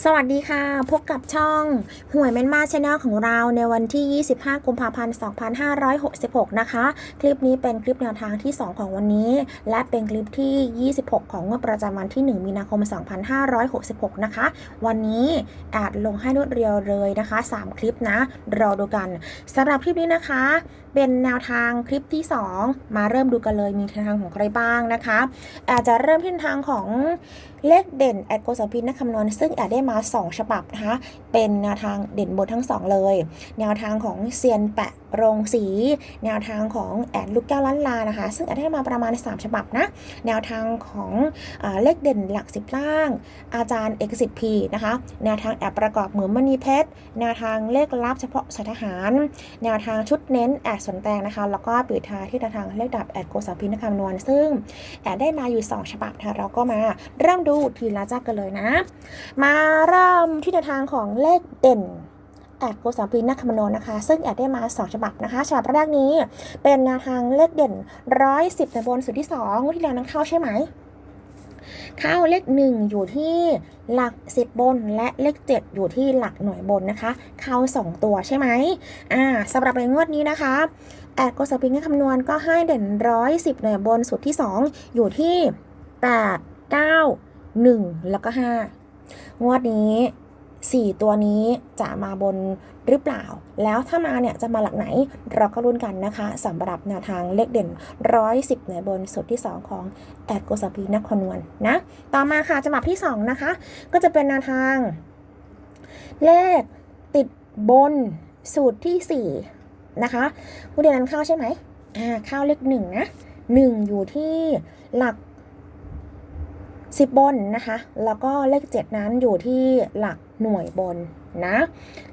สวัสดีค่ะ พบกับช่องหวยแม่นมาชแนลของเราในวันที่ 25 กุมภาพันธ์ 2566 นะคะ คลิปนี้เป็นคลิปแนวทางที่ 2 ของวันนี้ และเป็นคลิปที่ 26 ของงวดประจำวันที่ 1 มีนาคม 2566 นะคะ วันนี้แอดลงให้รวดเรียวเลยนะคะ 3 คลิปนะ รอดูกันสำหรับคลิปนี้นะคะ เป็นแนวทางคลิปที่ 2 มาเริ่มดูกันเลยมีแนวทางของใครบ้างนะคะ อาจจะเริ่มที่ทางของเลขเด่นแอดโกสพินนักคำนวณซึ่งแอดได้มา 2 ฉบับนะคะ เป็นแนวทางเด่นบนทั้ง 2 เลย แนวทางของเซียนแปะโรงสี แนวทางของแอดลูกแก้วล้านลานะคะ ซึ่งแอดได้มาประมาณ 3 ฉบับนะ แนวทางของอเลขเด่นหลัก10ล่าง อาจารย์เอกสิทธิ์พีนะคะ แนวทางแอดประกอบเหมือนมณีเพชร แนวทางเลขลับเฉพาะสายทหาร แนวทางชุดเน้นแอดสนแตงนะคะ แล้วก็ปิดท้ายที่แนวทางเลขดับแอดโกสัพินนักคำนวณซึ่งแอดได้มาอยู่ 2 ฉบับนะคะเราก็มาเริ่มดูทีละจ้ากันเลยนะ มาเริ่มที่แนวทางของเลขเด่นแอดโกสัมพินนักคำนวณนะคะ ซึ่งแอดได้มา 2 ฉบับนะคะ ฉบับแรกนี้ เป็นแนวทางเลขเด่น 110ในบนสุดที่2งวดที่แล้วนั้นเข้าใช่ไหม ข้าวเลข1อยู่ที่หลัก10บนและเลข7อยู่ที่หลักหน่วยบนนะคะข้าว2ตัวใช่ไหมอ่าสำหรับในงวดนี้นะคะแอดโกสปิงคำนวณก็ให้เด่นร้อยสิบหน่วยบนสุดที่2อยู่ที่8 9 1แล้วก็5งวดนี้ 4 ตัวนี้จะมาบนหรือเปล่า แล้วถ้ามาเนี่ยจะมาหลักไหนเราก็รุ่นกันนะคะสำหรับแนวทางเลขเด่น 110หน่วยบนสุดที่ 2 ของแอดโกสปีนักคำนวณนะต่อมาค่ะจังหวะที่ 2 นะคะ ก็จะเป็นแนวทาง เลขติดบนสูตรที่ 4 นะคะผู้เรียนนั้นเข้าใช่ไหมอ่าเข้าเลขหนึ่งนะหนึ่งอยู่ที่หลัก 10 บนนะคะ แล้วก็เลข 7 นั้นอยู่ที่หลักหน่วยบนนะ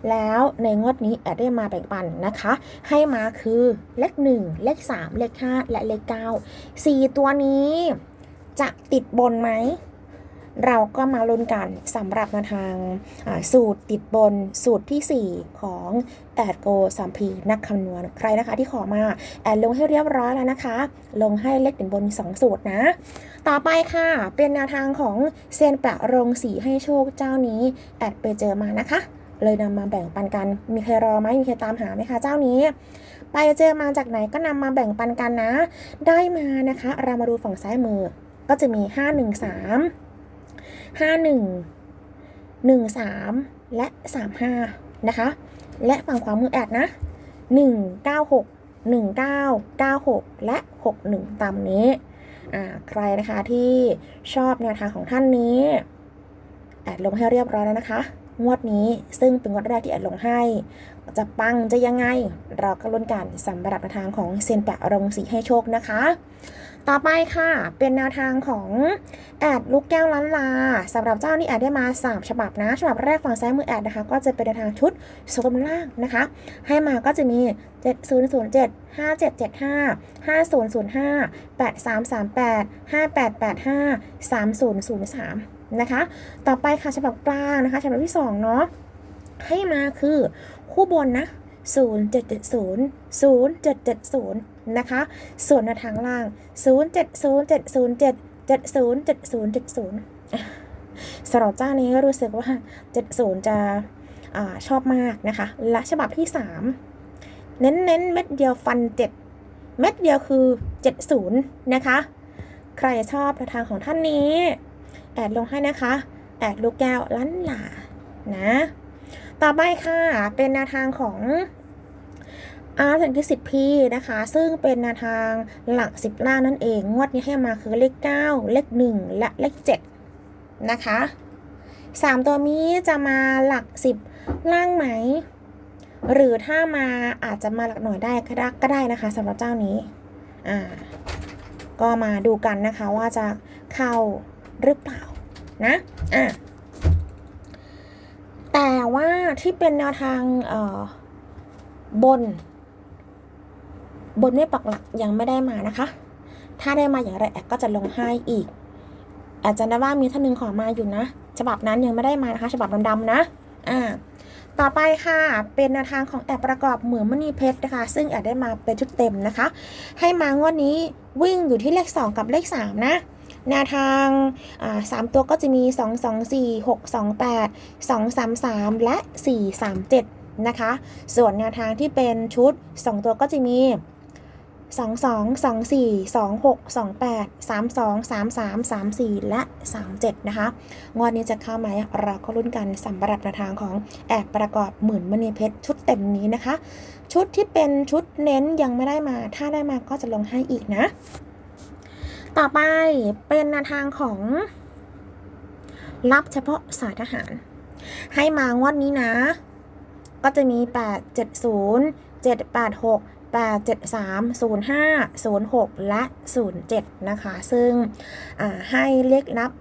แล้วในงวดนี้แอดได้มาแบ่งปันนะคะ ให้มาคือเลข 1 เลข 3 เลข 5 และเลข 9 4 ตัวนี้จะติดบนไหม เราก็มาลุ้นกันสำหรับแนวทางสูตรติดบนสูตรทีสี่ 4 ของแอดโกสามพีนักคำนวณใครนะคะที่ขอมาแอดลงให้เรียบร้อยแล้วนะคะ ลงให้เลขติดบนมีสองสูตรนะ ต่อไปค่ะ เป็นแนวทางของเซียนประรงสีให้โชคเจ้านี้แอดไปเจอมานะคะ เลยนำมาแบ่งปันกัน มีใครรอไหมมีใครตามหาไหมคะเจ้านี้ไปเจอมาจากไหนก็นำมาแบ่งปันกันนะ ได้มานะคะ เรามาดูฝั่งซ้ายมือ ก็จะมี 5 1 3 5 1 1 3และ3 5นะคะ และฝั่งขวามือแอดนะ1 9 6 1 9 9 6และ6 1ตามนี้อ่าใครนะคะที่ชอบแนวทางของท่านนี้ แอดลงให้เรียบร้อยแล้วนะคะ งวดนี้ซึ่งเป็นงวดแรกที่แอดลงให้ จะปังจะยังไง เราก็ลุ้นกันสำหรับแนวทางของเซียนแปะรงสีให้โชคนะคะ ต่อไปค่ะ เป็นแนวทางของแอดลูกแก้วล้านลาสำหรับเจ้านี้แอดได้มา 3 ฉบับนะ ฉบับแรกฝั่งซ้ายมือแอดนะคะ ก็จะเป็นแนวทางชุดสมล่างนะคะ ให้มาก็จะมี 7007 5775 5005 8338 5885 3003 นะคะ ต่อไปค่ะฉบับกลางนะคะ ฉบับที่ 2 เนาะให้มาคือคู่บนนะ 0770 0770 นะคะ ส่วนทางล่าง 070707 707070สำหรับเจ้านี้ก็รู้สึกว่า 70 จะอชอบมากนะคะ และฉบับที่ 3 เน้นเน้นเม็ดเดียวฟัน 7 เม็ดเดียวคือ 70 นะคะ ใครชอบนวทางของท่านนี้ แอดลงให้นะคะ แอดลูกแก้วล้านหลานะ ต่อไปค่ะ เป็นแนวทางของ อาร์ตที่สิบพีนะคะ ซึ่งเป็นแนวทางหลักสิบล่างนั่นเอง งวดนี้ให้มาคือเลข 9 เลข 1 และเลข 7 นะคะสามตัวนี้จะมาหลัก 10 ล่างไหม หรือถ้ามาอาจจะมาหลักหน่วยได้ก็ได้ก็ได้นะคะสำหรับเจ้านี้ อ่า ก็มาดูกันนะคะว่าจะเข้าหรือเปล่านะ อะ แต่ว่าที่เป็นแนวทางเอ่อบน บนไม่ปักหลักยังไม่ได้มานะคะ ถ้าได้มาอย่างไรแอดก็จะลงให้อีกอาจจะนว่ามีท่านหนึ่งขอมาอยู่นะ ฉบับนั้นยังไม่ได้มานะคะ ฉบับดำๆนะอ่าต่อไปค่ะเป็นแนวทางของแอดประกอบเหมือนมณีเพชรนะคะ ซึ่งแอดได้มาเป็นชุดเต็มนะคะ ให้มางวดนี้วิ่งอยู่ที่เลข 2 กับเลข 3 นะแนวทางอ่าสามตัวก็จะมี 2 2 4 6 2 8 2 3 3 และ 4 3 7 นะคะ ส่วนแนวทางที่เป็นชุด 2 ตัวก็จะมี 2 2 2 4 2 6 2 8 3 2 3 3 3 4และ3 7นะคะ งวดนี้จะเข้าไหมเราก็ลุ้นกันสำหรับแนวทางของแอบประกอบหมื่นมณีเพชรชุดเต็มนี้นะคะ ชุดที่เป็นชุดเน้นยังไม่ได้มา ถ้าได้มาก็จะลงให้อีกนะ ต่อไปเป็นแนวทางของรับเฉพาะสายทหาร ให้มางวดนี้นะ ก็จะมี 8 7 0 7 8 6 8 7 3 0 5 0 6 และ 07 นะคะ ซึ่งให้เลขนับ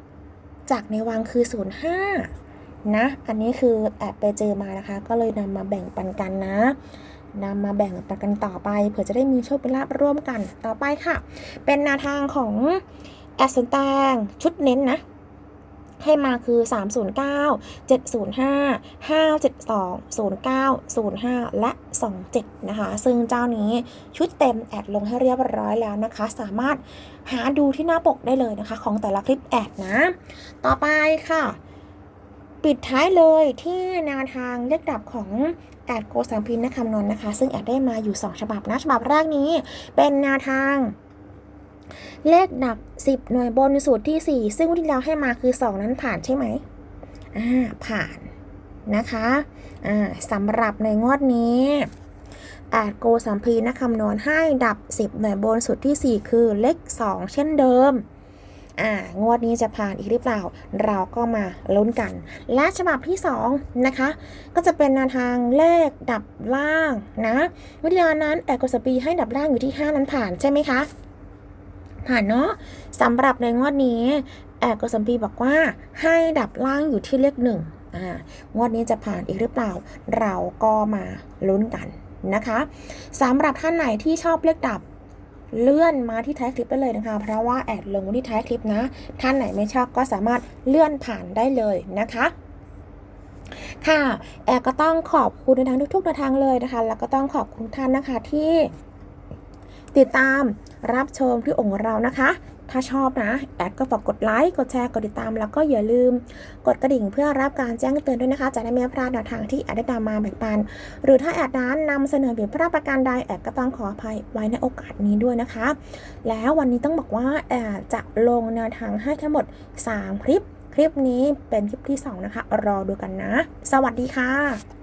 จากในวังคือ 05 นะ อันนี้คือแอบไปเจอมานะคะ ก็เลยนำมาแบ่งปันกันนะนำมาแบ่งปันกันต่อไปเผื่อจะได้มีโชคเป็นลาบร่วมกันต่อไปค่ะ เป็นแนวทางของแอสเซนแตงชุดเน้นนะ ให้มาคือ 309 705 572 09 05 และ 27 นะคะ ซึ่งเจ้านี้ชุดเต็มแอดลงให้เรียบร้อยแล้วนะคะ สามารถหาดูที่หน้าปกได้เลยนะคะ ของแต่ละคลิปแอดนะ ต่อไปค่ะ ปิดท้ายเลยที่แนวทางเลขดับของแอดโกสัมพินนะคำนวณนะคะ ซึ่งแอดได้มาอยู่ 2 ฉบับนะ ฉบับแรกนี้เป็นแนวทาง เลขดับ 10 หน่วยบนสูตรที่ 4 ซึ่งวันที่เราให้มาคือ 2 นั้นผ่านใช่ไหมอ่าผ่านนะคะอ่าสำหรับในงวดนี้แอดโกสัมพีนะคำนวณให้ดับ 10 หน่วยบนสูตรที่ 4 คือเลข 2 เช่นเดิม อ่า งวดนี้จะผ่านอีกหรือเปล่า เราก็มาลุ้นกัน และฉบับที่ 2 นะคะ ก็จะเป็นแนวทางเลขดับล่างนะ วิทยานั้นแอดโกสัมพีให้ดับล่างอยู่ที่ 5 นั้นผ่านใช่ไหมคะ ผ่านเนาะสำหรับในงวดนี้แอดกสัมพีบอกว่าให้ดับล่างอยู่ที่เลขหนึ่งอ่างวดนี้จะผ่านอีกหรือเปล่า เราก็มาลุ้นกันนะคะสำหรับท่านไหนที่ชอบเลขดับเลื่อนมาที่ท้ายคลิปได้เลยนะคะ เพราะว่าแอดลงที่ท้ายคลิปนะ ท่านไหนไม่ชอบก็สามารถเลื่อนผ่านได้เลยนะคะค่ะแอดก็ต้องขอบคุณในทางทุกๆแนทางเลยนะคะ แล้วก็ต้องขอบคุณท่านนะคะที่ ติดตามรับชมที่องค์เรานะคะ ถ้าชอบนะ แอดก็ฝากกดไลค์กดแชร์กดติดตามแล้วก็อย่าลืม กดกระดิ่งเพื่อรับการแจ้งเตือนด้วยนะคะ จะได้ไม่พลาดแนวทางที่แอดได้นำมาแบ่งปัน หรือถ้าแอดนั้นนำเสนอผิดพลาดประการใดแอดก็ต้องขออภัยไว้ในโอกาสนี้ด้วยนะคะ แล้ววันนี้ต้องบอกว่าแอดจะลงแนวทางให้ทั้งหมด 3 คลิป คลิปนี้เป็นคลิปที่ 2 นะคะ รอดูกันนะ สวัสดีค่ะ